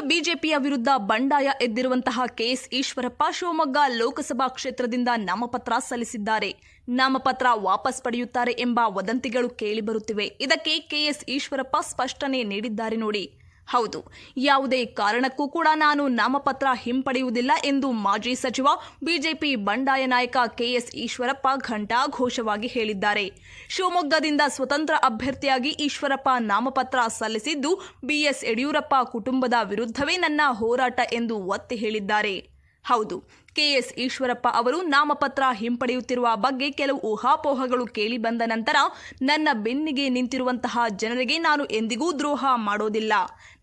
ಬಿಜೆಪಿಯ ವಿರುದ್ಧ ಬಂಡಾಯ ಎದ್ದಿರುವಂತಹ ಕೆಎಸ್ ಈಶ್ವರಪ್ಪ ಶಿವಮೊಗ್ಗ ಲೋಕಸಭಾ ಕ್ಷೇತ್ರದಿಂದ ನಾಮಪತ್ರ ಸಲ್ಲಿಸಿದ್ದಾರೆ. ನಾಮಪತ್ರ ವಾಪಸ್ ಪಡೆಯುತ್ತಾರೆ ಎಂಬ ವದಂತಿಗಳು ಕೇಳಿಬರುತ್ತಿವೆ. ಇದಕ್ಕೆ ಕೆಎಸ್ ಈಶ್ವರಪ್ಪ ಸ್ಪಷ್ಟನೆ ನೀಡಿದ್ದಾರೆ ನೋಡಿ. ಹೌದು, ಯಾವುದೇ ಕಾರಣಕ್ಕೂ ಕೂಡ ನಾನು ನಾಮಪತ್ರ ಹಿಂಪಡೆಯುವುದಿಲ್ಲ ಎಂದು ಮಾಜಿ ಸಚಿವ, ಬಿಜೆಪಿ ಬಂಡಾಯ ನಾಯಕ ಕೆಎಸ್ ಈಶ್ವರಪ್ಪ ಘಂಟಾಘೋಷವಾಗಿ ಹೇಳಿದ್ದಾರೆ. ಶಿವಮೊಗ್ಗದಿಂದ ಸ್ವತಂತ್ರ ಅಭ್ಯರ್ಥಿಯಾಗಿ ಈಶ್ವರಪ್ಪ ನಾಮಪತ್ರ ಸಲ್ಲಿಸಿದ್ದು, ಬಿಎಸ್ ಯಡಿಯೂರಪ್ಪ ಕುಟುಂಬದ ವಿರುದ್ಧವೇ ನನ್ನ ಹೋರಾಟ ಎಂದು ಒತ್ತಿ ಹೇಳಿದ್ದಾರೆ. ಹೌದು. ಕೆಎಸ್ ಈಶ್ವರಪ್ಪ ಅವರು ನಾಮಪತ್ರ ಹಿಂಪಡೆಯುತ್ತಿರುವ ಬಗ್ಗೆ ಕೆಲವು ಊಹಾಪೋಹಗಳು ಕೇಳಿ ಬಂದ ನಂತರ ನನ್ನ ಬೆನ್ನಿಗೆ ನಿಂತಿರುವಂತಹ ಜನರಿಗೆ ನಾನು ಎಂದಿಗೂ ದ್ರೋಹ ಮಾಡೋದಿಲ್ಲ.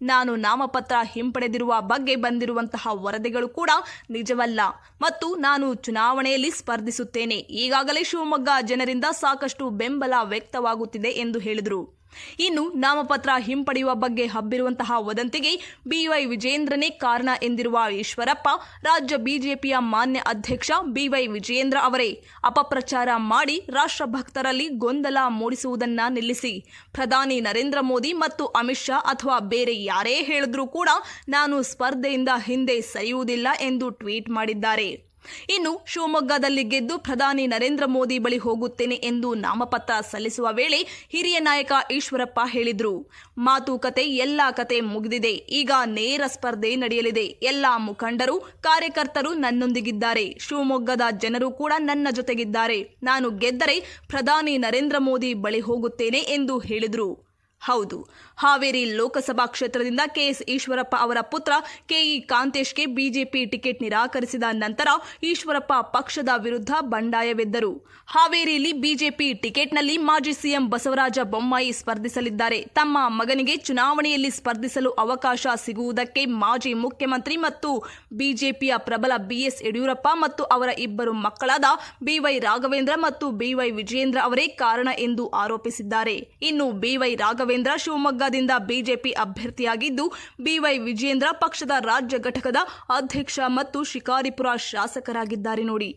ನಾನು ನಾಮಪತ್ರ ಹಿಂಪಡೆದಿರುವ ಬಗ್ಗೆ ಬಂದಿರುವಂತಹ ವರದಿಗಳು ಕೂಡ ನಿಜವಲ್ಲ. ಮತ್ತು ನಾನು ಚುನಾವಣೆಯಲ್ಲಿ ಸ್ಪರ್ಧಿಸುತ್ತೇನೆ. ಈಗಾಗಲೇ ಶಿವಮೊಗ್ಗ ಜನರಿಂದ ಸಾಕಷ್ಟು ಬೆಂಬಲ ವ್ಯಕ್ತವಾಗುತ್ತಿದೆ ಎಂದು ಹೇಳಿದರು. ಇನ್ನು ನಾಮಪತ್ರ ಹಿಂಪಡೆಯುವ ಬಗ್ಗೆ ಹಬ್ಬಿರುವಂತಹ ವದಂತಿಗೆ ಬಿವೈ ವಿಜೇಂದ್ರನೇ ಕಾರಣ ಎಂದಿರುವ ಈಶ್ವರಪ್ಪ, ರಾಜ್ಯ ಬಿಜೆಪಿಯ ಮಾನ್ಯ ಅಧ್ಯಕ್ಷ ಬಿವೈ ವಿಜೇಂದ್ರ ಅವರೇ ಅಪಪ್ರಚಾರ ಮಾಡಿ ರಾಷ್ಟ್ರಭಕ್ತರಲ್ಲಿ ಗೊಂದಲ ಮೂಡಿಸುವುದನ್ನ ನಿಲ್ಲಿಸಿ. ಪ್ರಧಾನಿ ನರೇಂದ್ರ ಮೋದಿ ಮತ್ತು ಅಮಿತ್ ಶಾ ಅಥವಾ ಬೇರೆ ಯಾರೇ ಹೇಳಿದ್ರೂ ಕೂಡ ನಾನು ಸ್ಪರ್ಧೆಯಿಂದ ಹಿಂದೆ ಸರಿಯುವುದಿಲ್ಲ ಎಂದು ಟ್ವೀಟ್ ಮಾಡಿದ್ದಾರೆ. ಇನ್ನು ಶಿವಮೊಗ್ಗದಲ್ಲಿ ಗೆದ್ದು ಪ್ರಧಾನಿ ನರೇಂದ್ರ ಮೋದಿ ಬಳಿ ಹೋಗುತ್ತೇನೆ ಎಂದು ನಾಮಪತ್ರ ಸಲ್ಲಿಸುವ ವೇಳೆ ಹಿರಿಯ ನಾಯಕ ಈಶ್ವರಪ್ಪ ಹೇಳಿದ್ರು. ಮಾತುಕತೆ ಎಲ್ಲ ಕತೆ ಮುಗಿದಿದೆ. ಈಗ ನೇರ ಸ್ಪರ್ಧೆ ನಡೆಯಲಿದೆ. ಎಲ್ಲ ಮುಖಂಡರು, ಕಾರ್ಯಕರ್ತರು ನನ್ನೊಂದಿಗಿದ್ದಾರೆ. ಶಿವಮೊಗ್ಗದ ಜನರು ಕೂಡ ನನ್ನ ಜೊತೆಗಿದ್ದಾರೆ. ನಾನು ಗೆದ್ದರೆ ಪ್ರಧಾನಿ ನರೇಂದ್ರ ಮೋದಿ ಬಳಿ ಹೋಗುತ್ತೇನೆ ಎಂದು ಹೇಳಿದ್ರು. ಹೌದು. ಹಾವೇರಿ ಲೋಕಸಭಾ ಕ್ಷೇತ್ರದಿಂದ ಕೆಎಸ್ ಈಶ್ವರಪ್ಪ ಅವರ ಪುತ್ರ ಕೆಇ ಕಾಂತೇಶ್ಗೆ ಬಿಜೆಪಿ ಟಿಕೆಟ್ ನಿರಾಕರಿಸಿದ ನಂತರ ಈಶ್ವರಪ್ಪ ಪಕ್ಷದ ವಿರುದ್ಧ ಬಂಡಾಯವೆದ್ದರು. ಹಾವೇರಿಯಲ್ಲಿ ಬಿಜೆಪಿ ಟಿಕೆಟ್ನಲ್ಲಿ ಮಾಜಿ ಸಿಎಂ ಬಸವರಾಜ ಬೊಮ್ಮಾಯಿ ಸ್ಪರ್ಧಿಸಲಿದ್ದಾರೆ. ತಮ್ಮ ಮಗನಿಗೆ ಚುನಾವಣೆಯಲ್ಲಿ ಸ್ಪರ್ಧಿಸಲು ಅವಕಾಶ ಸಿಗುವುದಕ್ಕೆ ಮಾಜಿ ಮುಖ್ಯಮಂತ್ರಿ ಮತ್ತು ಬಿಜೆಪಿಯ ಪ್ರಬಲ ಬಿಎಸ್ ಯಡಿಯೂರಪ್ಪ ಮತ್ತು ಅವರ ಇಬ್ಬರು ಮಕ್ಕಳಾದ ಬಿವೈ ರಾಘವೇಂದ್ರ ಮತ್ತು ಬಿವೈ ವಿಜಯೇಂದ್ರ ಅವರೇ ಕಾರಣ ಎಂದು ಆರೋಪಿಸಿದ್ದಾರೆ. ಇನ್ನು ಬಿವೈ ರಾಘವೇಂದ್ರ ಶಿವಮೊಗ್ಗದಿಂದ ಬಿಜೆಪಿ ಅಭ್ಯರ್ಥಿಯಾಗಿದ್ದು ಬಿವೈ ವಿಜೇಂದ್ರ ಪಕ್ಷದ ರಾಜ್ಯ ಘಟಕದ ಅಧ್ಯಕ್ಷ ಮತ್ತು ಶಿಕಾರಿಪುರ ಶಾಸಕರಾಗಿದ್ದಾರೆ ನೋಡಿ.